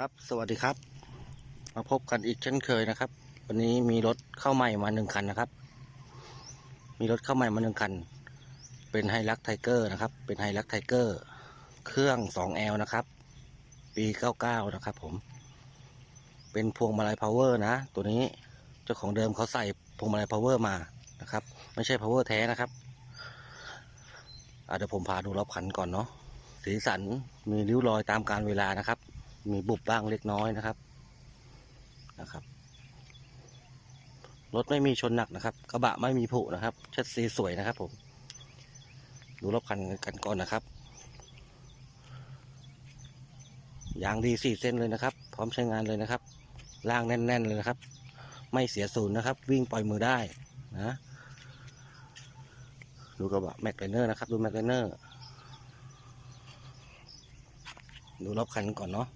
ครับ สวัสดีครับ มาพบกันอีกเช่นเคยนะครับ วันนี้มีรถเข้าใหม่มาหนึ่งคันนะครับ มีรถเข้าใหม่มาหนึ่งคัน เป็นไฮลักไทเกอร์นะครับ เป็นไฮลักไทเกอร์ เครื่อง 2L นะครับ ปี99นะครับผม เป็นพวงมาลัยพาวเวอร์นะ ตัวนี้เจ้าของเดิมเขาใส่พวงมาลัยพาวเวอร์มานะครับ ไม่ใช่พาวเวอร์แท้นะครับเดี๋ยวผมพาดูรอบคันก่อนเนาะสีสันมีริ้วรอยตามการเวลานะครับ มีบุบบ้างเล็กน้อยนะครับนะครับรถไม่มีชนหนักนะครับ กระบะไม่มีผุนะครับชัดซีสวยนะครับ ผม ดูรอบคันกันก่อนนะครับยางดีสี่เส้นเลยนะครับ พร้อมใช้งานเลยนะครับล่างแน่น ๆ เลยนะครับ ไม่เสียศูนย์นะครับ วิ่งปล่อยมือได้นะดูกระบะแม็กไลเนอร์นะครับ ดูแม็กไลเนอร์ดูรอบคันก่อนเนาะ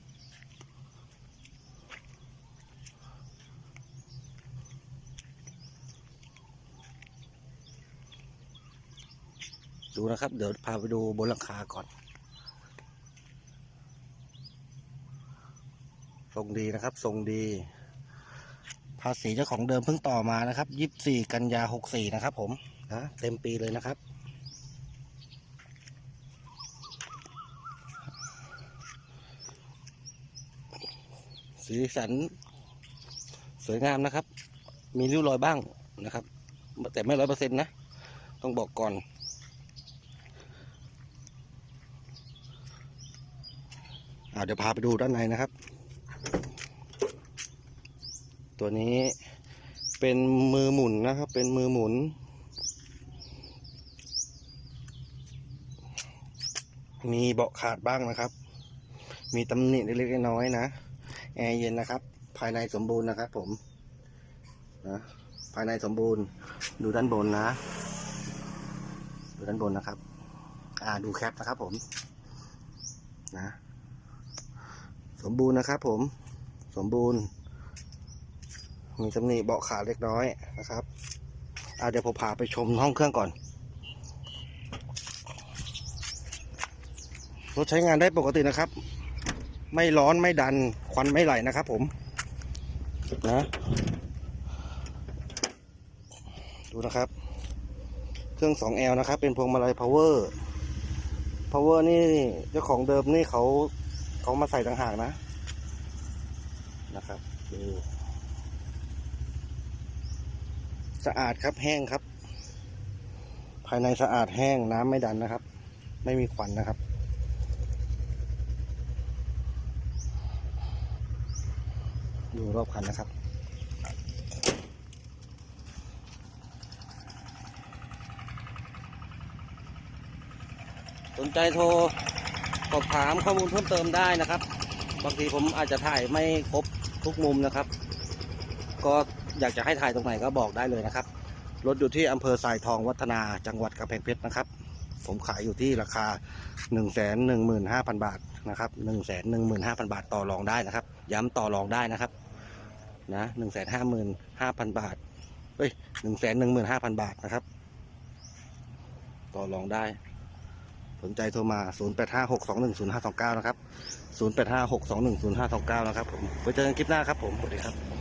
ดูนะครับ เดี๋ยวพาไปดูบนหลังคาก่อนทรงดีนะครับทรงดี ภาษีเจ้าของเดิมเพิ่งต่อมานะครับยี่สี่กันยาหกสี่นะครับ ผมนะเต็มปีเลยนะครับ สีสัน สวยงามนะครับ มีริ้วรอยบ้างนะครับ แต่ไม่ร้อยเปอร์เซ็นต์นะ ต้องบอกก่อน อ่า เดี๋ยวพาไปดูด้านในนะครับ ตัวนี้เป็นมือหมุนนะครับ เป็นมือหมุน มีเบาะขาดบ้างนะครับ มีตำหนิเล็กๆน้อยๆนะ แอร์เย็นนะครับ ภายในสมบูรณ์นะครับผมนะภายในสมบูรณ์ ดูด้านบนนะ ดูด้านบนนะครับ อ่าดูแคปนะครับผม นะ สมบูรณ์นะครับผมสมบูรณ์ มีตำหนิเบาะขาเล็กน้อยนะครับอ่าเดี๋ยวผมพาไปชมห้องเครื่องก่อนรถใช้งานได้ปกตินะครับ ไม่ร้อนไม่ดันควันไม่ไหลนะครับผมนะดูนะครับ เครื่อง 2L นะครับ เป็นพวงมาลัย power power นี่เจ้าของเดิมนี่เขา เขามาใส่ต่างหากนะ นะครับดูสะอาดครับแห้งครับ ภายในสะอาดแห้งน้ำไม่ดันนะครับ ไม่มีควันนะครับ ดูรอบคันนะครับสนใจโทร สอบถามข้อมูลเพิ่มเติมได้นะครับ บางทีผมอาจจะถ่ายไม่ครบทุกมุมนะครับ ก็อยากจะให้ถ่ายตรงไหนก็บอกได้เลยนะครับ รถอยู่ที่อำเภอสายทองวัฒนาจังหวัดกำแพงเพชรนะครับ ผมขายอยู่ที่ราคา 1 1 5 0 0 0 บาทนะครับ1 1 5 0 0 0 บาทต่อรองได้นะครับ ย้ำต่อรองได้นะครับนะหนึ่งแสนห้าหมื่นห้าพันบาทเฮ้ยหนึ่งแสนหนึ่งหมื่นห้าพันบาทนะครับ ต่อรองได้ สนใจโทรมา 0 8 5 6 2 1 0 5 2 9 นะครับ 0 8 5 6 2 1 0 5 2 9 นะครับผมไว้เจอกันคลิปหน้าครับผม สวัสดีครับ